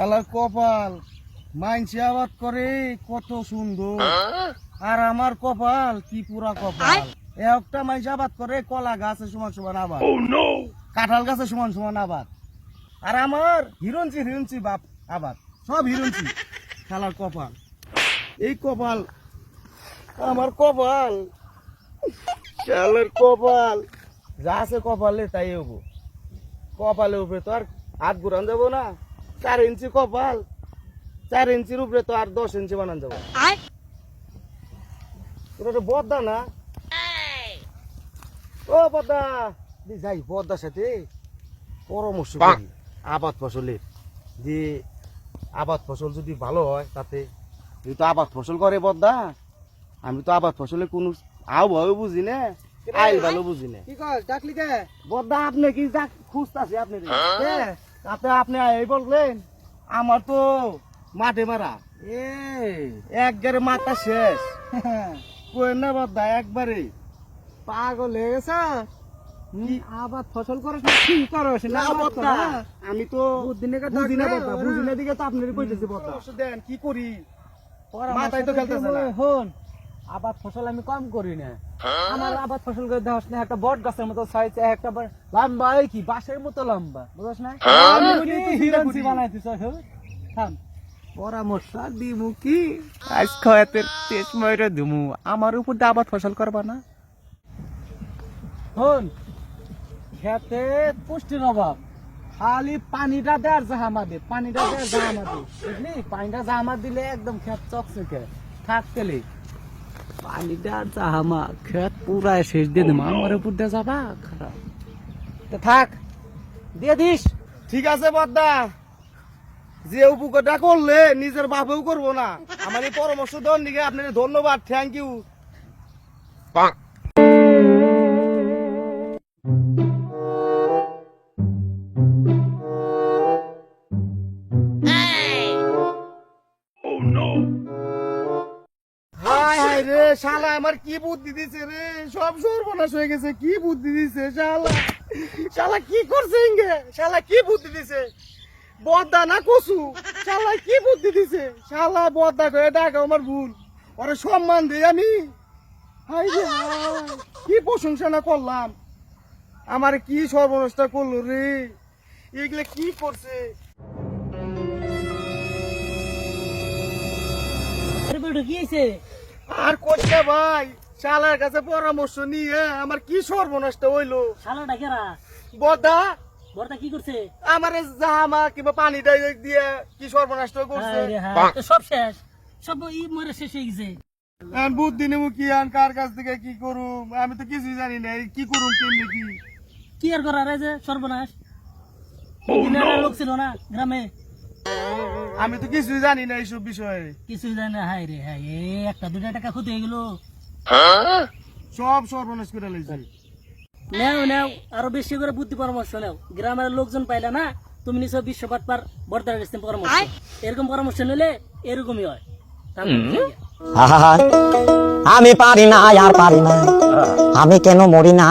শালার কপাল মাইনসে আবাদ করে কত সুন্দর। আর আমার কপাল কি পুরা কপাল একটা মাইনসে আবাদ করে কলা গাছে সমান সমান আবাদ। কাঁঠাল গাছে সমান সমান আবাদ। আর আমার হিরঞ্চি হিরঞ্চি বাপ আবাদ। সব হিরঞ্চি শালার কপাল। এই কপাল আমার কপাল শালার কপাল। যা আছে কপালে তাই হব। কপালে উপরে তো আর হাত ঘুরান যাব না। চার ইঞ্চি কপাল চার ইঞ্চির উপরে তো আর দশ ইঞ্চি বানান যাব। এটা তো বদ্দা না? ও বদ্দা দি যাই বদ্দার সাথে পরামর্শ করি। আবাদ ফসলের যে আবাদ ফসল যদি ভালো হয় তাতে এই তো আবাদ ফসল করে বদ্দা আমি তো আবাদ ফসলে কোনো আবহাওয়া বুঝি না আইল ভালো বুঝি না। কি কর ডাকলি কে? বদ্দা আপনি কি যা খুঁজতাছি আপনি কে? আপনি এই বললেন? আমার তো মাঠে মারা। একবারে মাথা শেষ। কই না বদ্দা একবারে। পাগল হয়ে গেছে? আবার ফসল করছ না কি করছ না করা? আমি তো দিকে তো আপনারই কইতেছি দেন কি করি? মাথায় তো খেলতেছে না। হন। আবাদ ফসল আমি কম করি না। আমার আবাদ ফসল করে দেওয়াস না একটা বট গাছের মতো সাইজ একটা বার- লম্বা কি বাঁশের মতো লম্বা বুঝছ না? হিরণসি বানাইতেছ থাম। পরামর্শ দিমু কি? আজ খয়াতের তেজ ময়রা দিমু আমার উপর দিয়ে আবাদ ফসল করবা না? হন খেতে পুষ্টির অভাব। খালি পানিটা দেয় জাহামা দে পানিটা দেয় জাহামা দে বুঝলি? পানিটা জাহামা দিলে একদম খেত চকচকে। থাকতেলে পানিটা খেত পুরা শেষ দিয়ে দেবো আমার উপর দিয়ে যাবা খারাপ তো থাক দিয়ে দিস ঠিক আছে বদ্দা। যে উপকারটা করলে নিজের বাপেও করব না। আমার এই পরামর্শ দেওয়ার দিকে আপনার ধন্যবাদ থ্যাংক ইউ শালা, আমার কি বুদ্ধি দিছে রে? সব সর্বনাশ হয়ে গেছে, কি বুদ্ধি দিছে শালা? শালা, কি করছে ইঙ্গে? শালা, কি বুদ্ধি দিছে? বদ্দা না কসু শালা, কি বুদ্ধি দিছে? শালা, বদ্দা করে ডাকা, আমার ভুল। ওরে সম্মান দেই আমি। হাই কি প্রশংসা না করলাম। আমার কি সর্বনাশটা করল রে? এগুলা কি করছে? ঢুকিয়েছে আর করছে ভাই। শালার কাছে পরামর্শ নিয়ে আমার কি সর্বনাশটা হইল? শালাটা কেরা? বদা বড়টা কি করছে? আমার জামা কিংবা পানি দিয়ে কি সর্বনাশটা করছে? সব শেষ। সব ই মরে শেষ হয়ে গেছে। আর বুদ্ধি নেব কি আন কার কাছ থেকে কি করুম আমি তো কিছুই জানি না কি করুম কেমনি কি? কি আর করার সর্বনাশ। লোক ছিল না গ্রামে। আমি তো কিছুই জানি না এইসব বিষয়ে। কিছুই জানে না হাই রে হাই এ একটা দুটা টাকা ক্ষতি হয়ে গেল। সব সর্বনাশ করে লাইছে। নেও নেও আরও বেশি করে বুদ্ধি পরামর্শ নেও। গ্রামের লোকজন পাইলে না তুমি নিশ্চয় বিশ্বপাত পার বর্তার কাছে পরামর্শ এরকম পরামর্শ নিলে এরকমই হয়। আমি পারি না আর পারি না। আমি কেন মরি না?